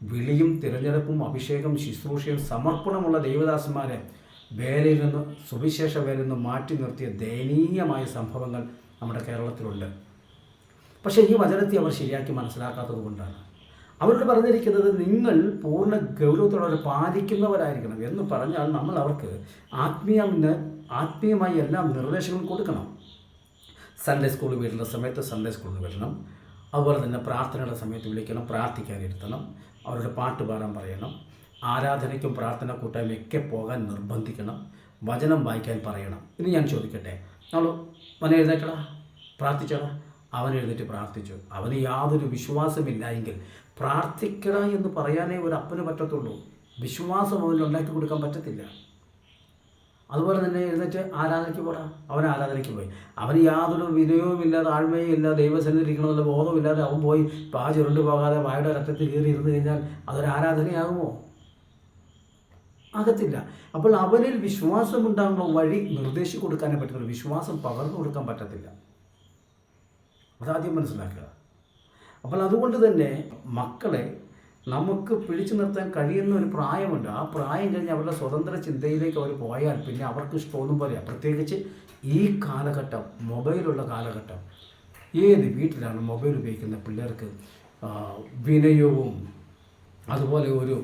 വിളിയും തിരഞ്ഞെടുപ്പും അഭിഷേകം ശുശ്രൂഷയും സമർപ്പണമുള്ള ദൈവദാസന്മാരെ വേലയിൽ നിന്ന് സുവിശേഷ വേലയിൽ നിന്ന് മാറ്റി നിർത്തിയ ദയനീയമായ സംഭവങ്ങൾ നമ്മുടെ കേരളത്തിലുണ്ട്. പക്ഷേ ഈ വചനത്തെ അവർ ശരിയാക്കി മനസ്സിലാക്കാത്തത് കൊണ്ടാണ്. അവരോട് പറഞ്ഞിരിക്കുന്നത് നിങ്ങൾ പൂർണ ഗൗരവത്തോടെ പാലിക്കുന്നവരായിരിക്കണം എന്ന് പറഞ്ഞാൽ നമ്മൾ അവർക്ക് ആത്മീയമിന് ആത്മീയമായി എല്ലാം നിർദ്ദേശങ്ങളും കൊടുക്കണം. സൺഡേ സ്കൂളിൽ വിടുന്ന സമയത്ത് സൺഡേ സ്കൂളിൽ വിടണം. അതുപോലെ തന്നെ പ്രാർത്ഥനയുടെ സമയത്ത് വിളിക്കണം പ്രാർത്ഥിക്കാനിരുത്തണം അവരുടെ പാട്ട് പാടാൻ പറയണം ആരാധനയ്ക്കും പ്രാർത്ഥന കൂട്ടായ്മയൊക്കെ പോകാൻ നിർബന്ധിക്കണം വചനം വായിക്കാൻ പറയണം. ഇനി ഞാൻ ചോദിക്കട്ടെ നമ്മൾ അവനെ എഴുന്നേക്കടാ പ്രാർത്ഥിച്ചടാ. അവൻ എഴുന്നേറ്റ് പ്രാർത്ഥിച്ചു. അവന് യാതൊരു വിശ്വാസമില്ല എങ്കിൽ പ്രാർത്ഥിക്കട എന്ന് പറയാനേ ഒരു അപ്പന് പറ്റത്തുള്ളൂ. വിശ്വാസം അവന് ഉണ്ടാക്കി കൊടുക്കാൻ പറ്റത്തില്ല. അതുപോലെ തന്നെ എഴുന്നേറ്റ് ആരാധനയ്ക്ക് പോടാ. അവൻ ആരാധനയ്ക്ക് പോയി. അവന് യാതൊരു വിനയവും ഇല്ലാതെ ആഴ്മയും ഇല്ല ദൈവസന്നിധി ഇരിക്കണമെന്നുള്ള ബോധമില്ലാതെ അവൻ പോയി പാ പോകാതെ വായുടെ രക്തത്തിൽ കയറി ഇരുന്ന് കഴിഞ്ഞാൽ അതൊരു ആരാധനയാകുമോ? ആകത്തില്ല. അപ്പോൾ അവനിൽ വിശ്വാസമുണ്ടാകുന്ന വഴി നിർദ്ദേശിച്ചു കൊടുക്കാനേ പറ്റത്തുള്ളൂ. വിശ്വാസം പകർന്നു കൊടുക്കാൻ പറ്റത്തില്ല. അതാദ്യം മനസ്സിലാക്കുക. അപ്പോൾ അതുകൊണ്ട് തന്നെ മക്കളെ നമുക്ക് പിടിച്ചു നിർത്താൻ കഴിയുന്ന ഒരു പ്രായമുണ്ട്. ആ പ്രായം കഴിഞ്ഞ് അവരുടെ സ്വതന്ത്ര ചിന്തയിലേക്ക് അവർ പോയാൽ പിന്നെ അവർക്ക് ഇഷ്ടമൊന്നും പറയാം പ്രത്യേകിച്ച് ഈ കാലഘട്ടം മൊബൈലുള്ള കാലഘട്ടം. ഏത് വീട്ടിലാണ് മൊബൈൽ ഉപയോഗിക്കുന്ന പിള്ളേർക്ക് വിനയവും അതുപോലെ ഒരു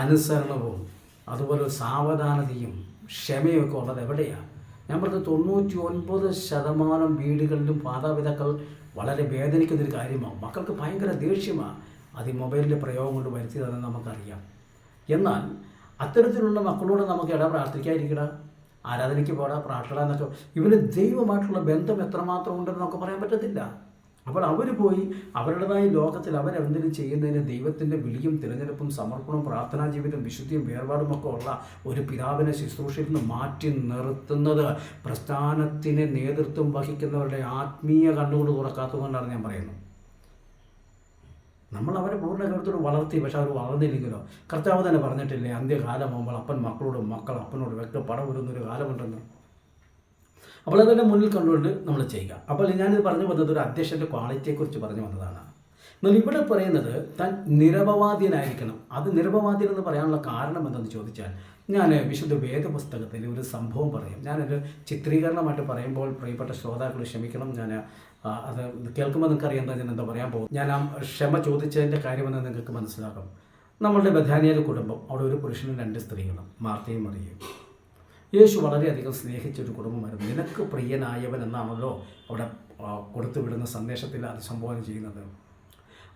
അനുസരണവും അതുപോലെ സാവധാനതയും ക്ഷമയൊക്കെ ഉള്ളത് എവിടെയാണ് ഞാൻ പറഞ്ഞത് തൊണ്ണൂറ്റി ഒൻപത് ശതമാനം വീടുകളിലും മാതാപിതാക്കൾ വളരെ വേദനിക്കുന്നൊരു കാര്യമാണ്. മക്കൾക്ക് ഭയങ്കര ദേഷ്യമാണ് അത് ഈ മൊബൈലിന്റെ പ്രയോഗം കൊണ്ട് വരുത്തിയതെന്ന് നമുക്കറിയാം. എന്നാൽ അത്തരത്തിലുള്ള മക്കളോട് നമുക്ക് ഇട പ്രാർത്ഥിക്കാതിരിക്കട ആരാധനയ്ക്ക് പോടാ പ്രാർത്ഥന എന്നൊക്കെ ഇവന് ദൈവമായിട്ടുള്ള ബന്ധം എത്രമാത്രം ഉണ്ടെന്ന് നമുക്ക് പറയാൻ പറ്റത്തില്ല. അപ്പോൾ അവർ പോയി അവരുടേതായ ലോകത്തിൽ അവരെന്തെങ്കിലും ചെയ്യുന്നതിന് ദൈവത്തിന്റെ വിളിയും തിരഞ്ഞെടുപ്പും സമർപ്പണവും പ്രാർത്ഥനാ ജീവിതം വിശുദ്ധിയും വേർപാടും ഒക്കെ ഉള്ള ഒരു പിതാവിനെ ശുശ്രൂഷയിൽ നിന്ന് മാറ്റി നിർത്തുന്നത് പ്രസ്ഥാനത്തിന് നേതൃത്വം വഹിക്കുന്നവരുടെ ആത്മീയ കണ്ണുകൊണ്ട് തുറക്കാത്തതുകൊണ്ടാണ് ഞാൻ പറയുന്നത്. നമ്മൾ അവരെ പൂർണ കരുത്തോട് വളർത്തി പക്ഷെ അവർ വളർന്നില്ലെങ്കിലോ? കർത്താവ് തന്നെ പറഞ്ഞിട്ടില്ലേ അന്ത്യകാലമാകുമ്പോൾ അപ്പൻ മക്കളോടും മക്കൾ അപ്പനോട് വ്യക്തം പടം വരുന്നൊരു കാലമുണ്ടെന്ന്. അപ്പോൾ അതിന്റെ മുന്നിൽ കണ്ടുകൊണ്ട് നമ്മൾ ചെയ്യുക. അപ്പോൾ ഞാനിത് പറഞ്ഞു വന്നത് ഒരു അധ്യക്ഷന്റെ ക്വാളിറ്റിയെക്കുറിച്ച് പറഞ്ഞു വന്നതാണ്. എന്നാൽ ഇവിടെ പറയുന്നത് താൻ നിരപവാദ്യനായിരിക്കണം. അത് നിരപവാദ്യൻ എന്ന് പറയാനുള്ള കാരണം എന്തെന്ന് ചോദിച്ചാൽ ഞാൻ വിശുദ്ധ വേദപുസ്തകത്തിൽ ഒരു സംഭവം പറയും. ഞാനൊരു ചിത്രീകരണമായിട്ട് പറയുമ്പോൾ പ്രിയപ്പെട്ട ശ്രോതാക്കൾ ക്ഷമിക്കണം. ഞാൻ അത് കേൾക്കുമ്പോൾ നിങ്ങൾക്ക് അറിയാം എന്താ ഞാൻ എന്താ പറയാൻ പോകും ഞാൻ ആ ക്ഷമ ചോദിച്ചതിന്റെ കാര്യമെന്ന് നിങ്ങൾക്ക് മനസ്സിലാക്കും നമ്മളുടെ ബഥാനിയയിലെ കുടുംബം അവിടെ ഒരു പുരുഷനും രണ്ട് സ്ത്രീകളും മാർത്തയും മറിയും യേശു വളരെയധികം സ്നേഹിച്ച ഒരു കുടുംബമായിരുന്നു. നിനക്ക് പ്രിയനായവൻ എന്നാണല്ലോ അവിടെ കൊടുത്തുവിടുന്ന കൊടുത്തു വിടുന്ന സന്ദേശത്തിൽ അഭിസംബോധന സംബോധന ചെയ്യുന്നത്.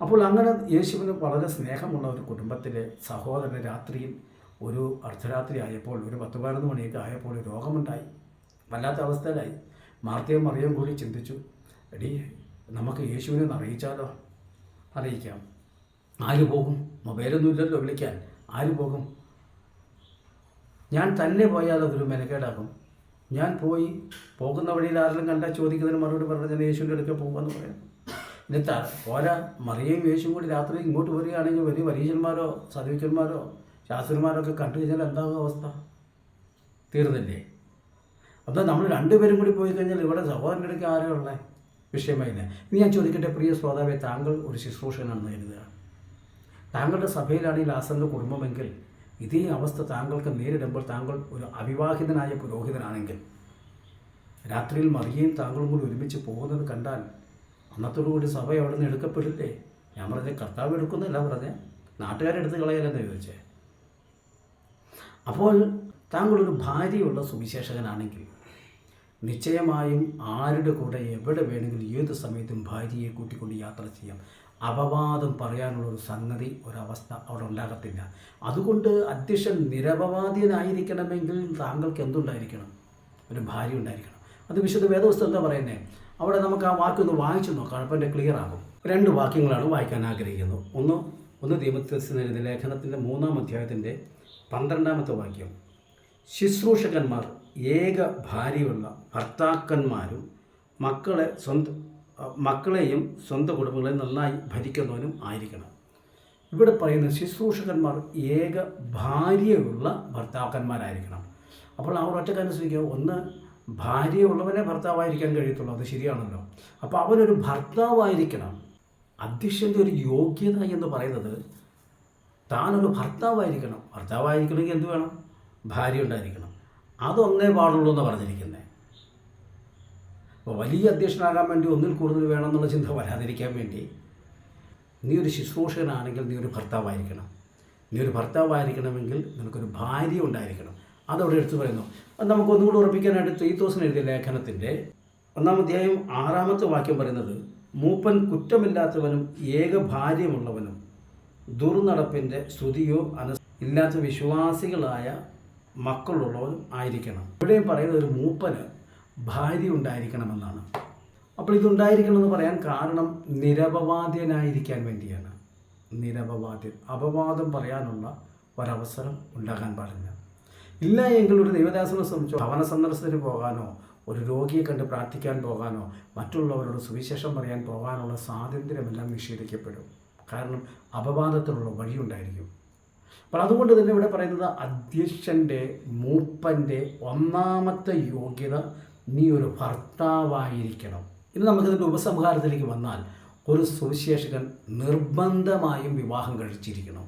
അപ്പോൾ അങ്ങനെ യേശുവിന് വളരെ സ്നേഹമുള്ള ഒരു കുടുംബത്തിലെ സഹോദരൻ രാത്രിയിൽ ഒരു അർദ്ധരാത്രി ആയപ്പോൾ ഒരു പത്ത് പതിനൊന്ന് മണിയൊക്കെ ആയപ്പോൾ രോഗമുണ്ടായി. വല്ലാത്ത അവസ്ഥയിലായി. മാർത്തയും മറിയും കൂടി ചിന്തിച്ചു എടി നമുക്ക് യേശുവിനെ അറിയിച്ചാലോ? അറിയിക്കാം. ആര് പോകും? മൊബൈലൊന്നും ഇല്ലല്ലോ വിളിക്കാൻ. ആര് പോകും? ഞാൻ തന്നെ പോയാൽ അതൊരു മെനക്കേടാകും. ഞാൻ പോയി പോകുന്ന വഴിയിൽ ആരെങ്കിലും കണ്ടാൽ ചോദിക്കുന്നതിന് മറുപടി പറഞ്ഞു ഞാൻ യേശുവിന്റെ അടുക്കൽ പോകുമെന്ന് പറയാം. ഇനി പോരാ. മറിയയും യേശുവും കൂടി രാത്രി ഇങ്ങോട്ട് വരികയാണെങ്കിൽ വലിയ പരീക്ഷന്മാരോ സദവിക്കന്മാരോ ശാസ്ത്രന്മാരോ ഒക്കെ കണ്ടു കഴിഞ്ഞാൽ എന്താകും അവസ്ഥ? തീർന്നില്ലേ? അപ്പോൾ നമ്മൾ രണ്ടുപേരും കൂടി പോയി കഴിഞ്ഞാൽ ഇവിടെ സഹോദരന്റെ അടുക്ക് ആരേ ഉള്ളേ? വിഷയമായില്ല? ഇനി ഞാൻ ചോദിക്കട്ടെ പ്രിയ ശ്രോതാവെ താങ്കൾ ഒരു ശുശ്രൂഷകനാണെന്ന് കരുതുക. താങ്കളുടെ സഭയിലാണ് ഈ ലാസറിന്റെ കുടുംബമെങ്കിൽ ഇതേ അവസ്ഥ താങ്കൾക്ക് നേരിടുമ്പോൾ താങ്കൾ ഒരു അവിവാഹിതനായ പുരോഹിതനാണെങ്കിൽ രാത്രിയിൽ മറിയയും താങ്കളും കൂടി ഒരുമിച്ച് പോകുന്നത് കണ്ടാൽ അന്നത്തോടുകൂടി സഭ അവിടെ നിന്ന് എടുക്കപ്പെടില്ലേ? ഞാൻ പറഞ്ഞ കർത്താവ് എടുക്കുന്നില്ല പറഞ്ഞ. നാട്ടുകാരെടുത്ത് കളയലെന്ന് ചോദിച്ചേ. അപ്പോൾ താങ്കളൊരു ഭാര്യയുള്ള സുവിശേഷകനാണെങ്കിൽ നിശ്ചയമായും ആരുടെ കൂടെ എവിടെ വേണമെങ്കിലും ഏത് സമയത്തും ഭാര്യയെ കൂട്ടിക്കൊണ്ട് യാത്ര ചെയ്യാം. അപവാദം പറയാനുള്ള ഒരു സംഗതി ഒരവസ്ഥ അവിടെ ഉണ്ടാകത്തില്ല. അതുകൊണ്ട് അധ്യക്ഷൻ നിരപവാദിയനായിരിക്കണമെങ്കിൽ താങ്കൾക്ക് എന്തുണ്ടായിരിക്കണം ഒരു ഭാര്യ ഉണ്ടായിരിക്കണം. അത് വിശുദ്ധ വേദവസ്തു എന്താ പറയുന്നത് അവിടെ നമുക്ക് ആ വാക്കൊന്ന് വായിച്ചു നോക്കാം. അപ്പം എന്റെ ക്ലിയർ ആകും. രണ്ട് വാക്യങ്ങളാണ് വായിക്കാൻ ആഗ്രഹിക്കുന്നത് ഒന്ന് ഒന്ന് ദീപത്തിനെഴുതിയ ലേഖനത്തിന്റെ മൂന്നാം അധ്യായത്തിന്റെ പന്ത്രണ്ടാമത്തെ വാക്യം. ശുശ്രൂഷകന്മാർ ഏക ഭാര്യയുള്ള ഭർത്താക്കന്മാരും മക്കളെ സ്വന്തം മക്കളെയും സ്വന്തം കുടുംബങ്ങളെയും നന്നായി ഭരിക്കുന്നവനും ആയിരിക്കണം. ഇവിടെ പറയുന്ന ശുശ്രൂഷകന്മാർ ഏക ഭാര്യയുള്ള ഭർത്താക്കന്മാരായിരിക്കണം. അപ്പോൾ ആ ശ്രമിക്കുക ഒന്ന് ഭാര്യയുള്ളവനെ ഭർത്താവായിരിക്കാൻ കഴിയത്തുള്ളൂ. അത് ശരിയാണല്ലോ. അപ്പോൾ അവനൊരു ഭർത്താവായിരിക്കണം. അധ്യക്ഷന്റെ ഒരു യോഗ്യത എന്ന് പറയുന്നത് താനൊരു ഭർത്താവായിരിക്കണം. ഭർത്താവായിരിക്കണമെങ്കിൽ എന്ത് വേണം? ഭാര്യ ഉണ്ടായിരിക്കണം. അതൊന്നേ പാടുള്ളൂ എന്ന് പറഞ്ഞിരിക്കുന്നത്. അപ്പോൾ വലിയ അധ്യക്ഷനാകാൻ വേണ്ടി ഒന്നിൽ കൂടുതൽ വേണമെന്നുള്ള ചിന്ത വരാതിരിക്കാൻ വേണ്ടി നീ ഒരു ശുശ്രൂഷകനാണെങ്കിൽ നീ ഒരു ഭർത്താവായിരിക്കണം. നീ ഒരു ഭർത്താവായിരിക്കണമെങ്കിൽ നിനക്കൊരു ഭാര്യ ഉണ്ടായിരിക്കണം. അതവിടെ എടുത്തു പറയുന്നു. അത് നമുക്ക് ഒന്നുകൂടി ഉറപ്പിക്കാനായിട്ട് തീത്തോസിന് എഴുതിയ ലേഖനത്തിന്റെ ഒന്നാം അധ്യായം ആറാമത്തെ വാക്യം പറയുന്നത് മൂപ്പൻ കുറ്റമില്ലാത്തവനും ഏക ഭാര്യമുള്ളവനും ദുർനടപ്പിന്റെ ശ്രുതിയോ അന ഇല്ലാത്ത വിശ്വാസികളായ മക്കളുള്ളവനും ആയിരിക്കണം. ഇവിടെയും പറയുന്നത് ഒരു മൂപ്പന് ഭാര്യ ഉണ്ടായിരിക്കണമെന്നാണ്. അപ്പോൾ ഇതുണ്ടായിരിക്കണമെന്ന് പറയാൻ കാരണം നിരപവാദ്യനായിരിക്കാൻ വേണ്ടിയാണ്. നിരപവാദ്യൻ. അപവാദം പറയാനുള്ള ഒരവസരം ഉണ്ടാകാൻ പാടില്ല. ഇല്ല എങ്കിൽ ഒരു ദൈവദാസനെ സംബന്ധിച്ചോ ഭവന സന്ദർശനത്തിന് പോകാനോ ഒരു രോഗിയെ കണ്ട് പ്രാർത്ഥിക്കാൻ പോകാനോ മറ്റുള്ളവരോട് സുവിശേഷം പറയാൻ പോകാനുള്ള സ്വാതന്ത്ര്യമെല്ലാം നിഷേധിക്കപ്പെടും. കാരണം അപവാദത്തിനുള്ള വഴിയുണ്ടായിരിക്കും അപ്പോൾ അതുകൊണ്ട് തന്നെ ഇവിടെ പറയുന്നത് അധ്യക്ഷന്റെ മൂപ്പന്റെ ഒന്നാമത്തെ യോഗ്യത നീ ഒരു ഭർത്താവായിരിക്കണം. ഇനി നമുക്കിതിന്റെ ഉപസംഹാരത്തിലേക്ക് വന്നാൽ ഒരു സുവിശേഷകൻ നിർബന്ധമായും വിവാഹം കഴിച്ചിരിക്കണം.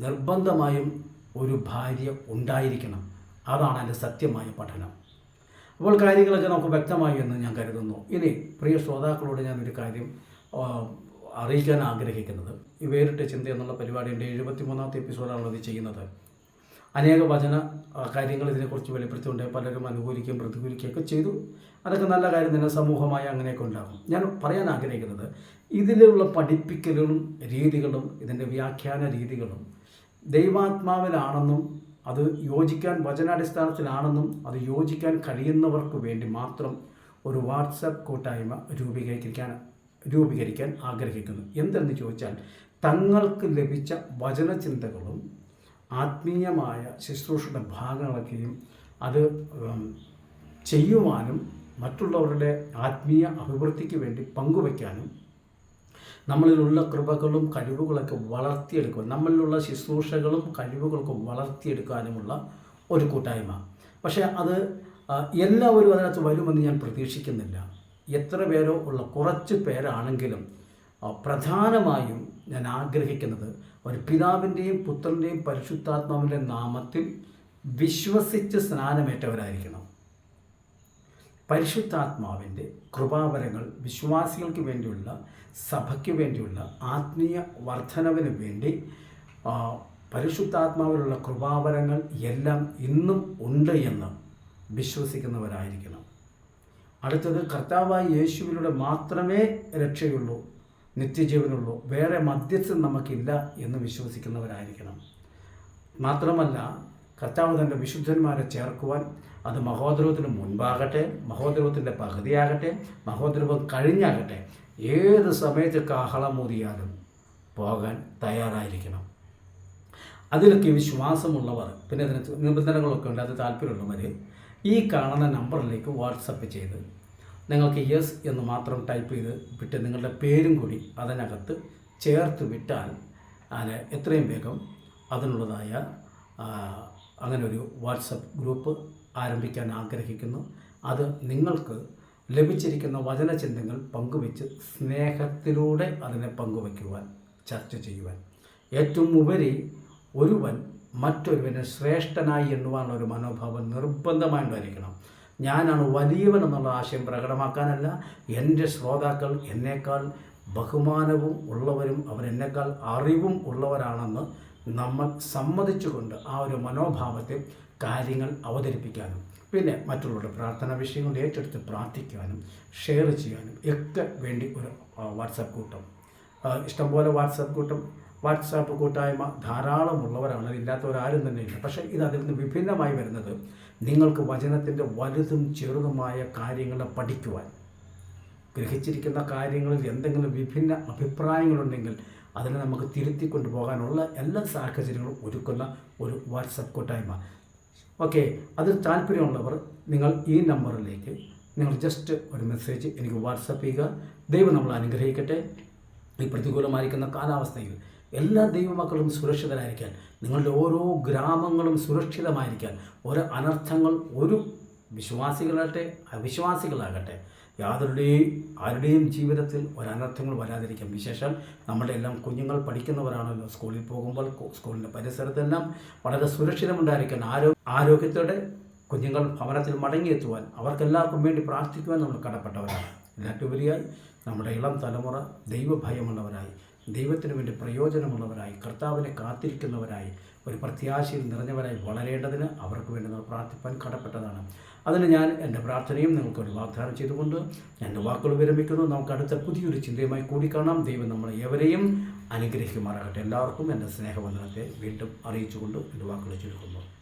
നിർബന്ധമായും ഒരു ഭാര്യ ഉണ്ടായിരിക്കണം. അതാണ് എന്റെ സത്യമായ പഠനം. അപ്പോൾ കാര്യങ്ങളൊക്കെ നമുക്ക് വ്യക്തമായി എന്ന് ഞാൻ കരുതുന്നു. ഇനി പ്രിയ ശ്രോതാക്കളോട് ഞാൻ ഒരു കാര്യം അറിയിക്കാൻ ആഗ്രഹിക്കുന്നത്. ഈ വേറിട്ട ചിന്ത എന്നുള്ള പരിപാടിയുടെ എഴുപത്തിമൂന്നാമത്തെ എപ്പിസോഡാണ് ഇത് ചെയ്യുന്നത്. അനേക വചന കാര്യങ്ങൾ ഇതിനെക്കുറിച്ച് വെളിപ്പെടുത്തിക്കൊണ്ട് പലരും അനുകൂലിക്കുകയും പ്രതികൂലിക്കുകയൊക്കെ ചെയ്തു. അതൊക്കെ നല്ല കാര്യം തന്നെ സമൂഹമായി അങ്ങനെയൊക്കെ ഉണ്ടാകും. ഞാൻ പറയാൻ ആഗ്രഹിക്കുന്നത് ഇതിലുള്ള പഠിപ്പിക്കലുകളും രീതികളും ഇതിന്റെ വ്യാഖ്യാന രീതികളും ദൈവാത്മാവിലാണെന്നും അത് യോജിക്കാൻ വചനാടിസ്ഥാനത്തിലാണെന്നും അത് യോജിക്കാൻ കഴിയുന്നവർക്ക് വേണ്ടി മാത്രം ഒരു വാട്സപ്പ് കൂട്ടായ്മ രൂപീകരിക്കാൻ രൂപീകരിക്കാൻ ആഗ്രഹിക്കുന്നു. എന്തെന്ന് ചോദിച്ചാൽ തങ്ങൾക്ക് ലഭിച്ച വചനചിന്തകളും ആത്മീയമായ ശുശ്രൂഷയുടെ ഭാഗങ്ങളൊക്കെയും അത് ചെയ്യുവാനും മറ്റുള്ളവരുടെ ആത്മീയ അഭിവൃദ്ധിക്ക് വേണ്ടി പങ്കുവയ്ക്കാനും നമ്മളിലുള്ള കൃപകളും കഴിവുകളൊക്കെ വളർത്തിയെടുക്കുക നമ്മളിലുള്ള ശുശ്രൂഷകളും കഴിവുകൾക്കും വളർത്തിയെടുക്കാനുമുള്ള ഒരു കൂട്ടായ്മ. പക്ഷേ അത് എല്ലാവരും അതിനകത്ത് വരുമെന്ന് ഞാൻ പ്രതീക്ഷിക്കുന്നില്ല. എത്ര പേരോ ഉള്ള കുറച്ച് പേരാണെങ്കിലും പ്രധാനമായും ഞാൻ ആഗ്രഹിക്കുന്നത് ഒരു പിതാവിന്റെയും പുത്രന്റെയും പരിശുദ്ധാത്മാവിന്റെ നാമത്തിൽ വിശ്വസിച്ച് സ്നാനമേറ്റവരായിരിക്കണം. പരിശുദ്ധാത്മാവിന്റെ കൃപാവരങ്ങൾ വിശ്വാസികൾക്ക് വേണ്ടിയുള്ള സഭയ്ക്ക് വേണ്ടിയുള്ള ആത്മീയ വർധനവിന് വേണ്ടി പരിശുദ്ധാത്മാവിലുള്ള കൃപാവരങ്ങൾ എല്ലാം ഇന്നും ഉണ്ട് എന്ന് വിശ്വസിക്കുന്നവരായിരിക്കണം. അടുത്തത് കർത്താവായ യേശുവിലൂടെ മാത്രമേ രക്ഷയുള്ളൂ. നിത്യജീവനുള്ളൂ. വേറെ മധ്യസ്ഥം നമുക്കില്ല എന്ന് വിശ്വസിക്കുന്നവരായിരിക്കണം. മാത്രമല്ല കർത്താവ് തന്റെ വിശുദ്ധന്മാരെ ചേർക്കുവാൻ അത് മഹോദ്രവത്തിന് മുൻപാകട്ടെ മഹോദ്രവത്തിന്റെ പകുതിയാകട്ടെ മഹോദ്രവം കഴിഞ്ഞാകട്ടെ ഏത് സമയത്ത് കാഹളമൂതിയാലും പോകാൻ തയ്യാറായിരിക്കണം. അതിലൊക്കെ വിശ്വാസമുള്ളവർ പിന്നെ അതിന് നിബന്ധനകളൊക്കെ ഉണ്ട് അത് താല്പര്യമുള്ളവർ ഈ കാണുന്ന നമ്പറിലേക്ക് വാട്സപ്പ് ചെയ്ത് നിങ്ങൾക്ക് യെസ് എന്ന് മാത്രം ടൈപ്പ് ചെയ്ത് വിട്ട് നിങ്ങളുടെ പേരും കൂടി അതിനകത്ത് ചേർത്ത് വിട്ടാൽ അതിന് എത്രയും വേഗം അതിനുള്ളതായ അങ്ങനെ ഒരു വാട്സപ്പ് ഗ്രൂപ്പ് ആരംഭിക്കാൻ ആഗ്രഹിക്കുന്നു. അത് നിങ്ങൾക്ക് ലഭിച്ചിരിക്കുന്ന വചനചിന്തകൾ പങ്കുവെച്ച് സ്നേഹത്തിലൂടെ അതിനെ പങ്കുവയ്ക്കുവാൻ ചർച്ച ചെയ്യുവാൻ. ഏറ്റവും ഉപരി ഒരുവൻ മറ്റൊരുവനെ ശ്രേഷ്ഠനായി എണ്ണുവാനുള്ള ഒരു മനോഭാവം നിർബന്ധമായിട്ടുണ്ടായിരിക്കണം ഞാനാണ് വലിയവൻ എന്നുള്ള ആശയം പ്രകടമാക്കാനല്ല എന്റെ ശ്രോതാക്കൾ എന്നേക്കാൾ ബഹുമാനവും ഉള്ളവരും അവരെന്നേക്കാൾ അറിവും ഉള്ളവരാണെന്ന് നമ്മൾ സമ്മതിച്ചുകൊണ്ട് ആ ഒരു മനോഭാവത്തെ കാര്യങ്ങൾ അവതരിപ്പിക്കാനും പിന്നെ മറ്റുള്ളവരുടെ പ്രാർത്ഥനാ വിഷയങ്ങൾ ഏറ്റെടുത്ത് പ്രാർത്ഥിക്കുവാനും ഷെയർ ചെയ്യാനും ഒക്കെ വേണ്ടി ഒരു വാട്സാപ്പ് കൂട്ടം. ഇഷ്ടംപോലെ വാട്സാപ്പ് കൂട്ടം വാട്സാപ്പ് കൂട്ടായ്മ ധാരാളമുള്ളവരാണ് ഇല്ലാത്തവരാരും തന്നെ ഇല്ല പക്ഷേ ഇത് അതിൽ നിന്ന് വിഭിന്നമായി വരുന്നത് നിങ്ങൾക്ക് വചനത്തിന്റെ വലുതും ചെറുതുമായ കാര്യങ്ങൾ പഠിക്കുവാൻ. ഗ്രഹിച്ചിരിക്കുന്ന കാര്യങ്ങളിൽ എന്തെങ്കിലും വിഭിന്ന അഭിപ്രായങ്ങളുണ്ടെങ്കിൽ അതിനെ നമുക്ക് തിരുത്തി കൊണ്ടുപോകാനുള്ള എല്ലാ സാഹചര്യങ്ങളും ഒരുക്കുന്ന ഒരു വാട്സപ്പ് കൂട്ടായ്മ. ഓക്കെ അതിൽ താല്പര്യമുള്ളവർ നിങ്ങൾ ഈ നമ്പറിലേക്ക് നിങ്ങൾ ജസ്റ്റ് ഒരു മെസ്സേജ് എനിക്ക് വാട്സപ്പ് ചെയ്യുക. ദൈവം നമ്മൾ അനുഗ്രഹിക്കട്ടെ. ഈ പ്രതികൂലമായിരിക്കുന്ന കാലാവസ്ഥയിൽ എല്ലാ ദൈവമക്കളും സുരക്ഷിതരായിരിക്കാൻ നിങ്ങളുടെ ഓരോ ഗ്രാമങ്ങളും സുരക്ഷിതമായിരിക്കാൻ ഓരോ അനർത്ഥങ്ങൾ ഒരു വിശ്വാസികളാകട്ടെ അവിശ്വാസികളാകട്ടെ യാതൊരുടെയും ആരുടെയും ജീവിതത്തിൽ ഒരനർത്ഥങ്ങൾ വരാതിരിക്കാം വിശേഷം നമ്മുടെ എല്ലാം കുഞ്ഞുങ്ങൾ പഠിക്കുന്നവരാണല്ലോ. സ്കൂളിൽ പോകുമ്പോൾ സ്കൂളിന്റെ പരിസരത്തെല്ലാം വളരെ സുരക്ഷിതമുണ്ടായിരിക്കാൻ. ആരോ ആരോഗ്യത്തോടെ കുഞ്ഞുങ്ങൾ ഭവനത്തിൽ മടങ്ങിയെത്തുവാൻ അവർക്കെല്ലാവർക്കും വേണ്ടി പ്രാർത്ഥിക്കുവാൻ നമ്മൾ കടപ്പെട്ടവരാണ്. എല്ലാറ്റുപരിയായി നമ്മുടെ ഇളം തലമുറ ദൈവഭയമുള്ളവരായി ദൈവത്തിന് വേണ്ടി പ്രയോജനമുള്ളവരായി കർത്താവിനെ കാത്തിരിക്കുന്നവരായി ഒരു പ്രത്യാശയിൽ നിറഞ്ഞവരായി വളരേണ്ടതിന് അവർക്ക് വേണ്ടി നമ്മൾ പ്രാർത്ഥിപ്പാൻ കടപ്പെട്ടതാണ്. അതിന് ഞാൻ എന്റെ പ്രാർത്ഥനയും നിങ്ങൾക്കൊരു വാഗ്ദാനം ചെയ്തുകൊണ്ട് എന്റെ വാക്കുകൾ വിരമിക്കുന്നു. നമുക്ക് അടുത്ത പുതിയൊരു ചിന്തയുമായി കൂടിക്കാണാം. ദൈവം നമ്മൾ എവരെയും അനുഗ്രഹിക്കുമാറാകട്ടെ. എല്ലാവർക്കും എന്റെ സ്നേഹവന്ദനത്തെ വീണ്ടും അറിയിച്ചുകൊണ്ട് എന്റെ വാക്കുകൾ ചുരുക്കുന്നു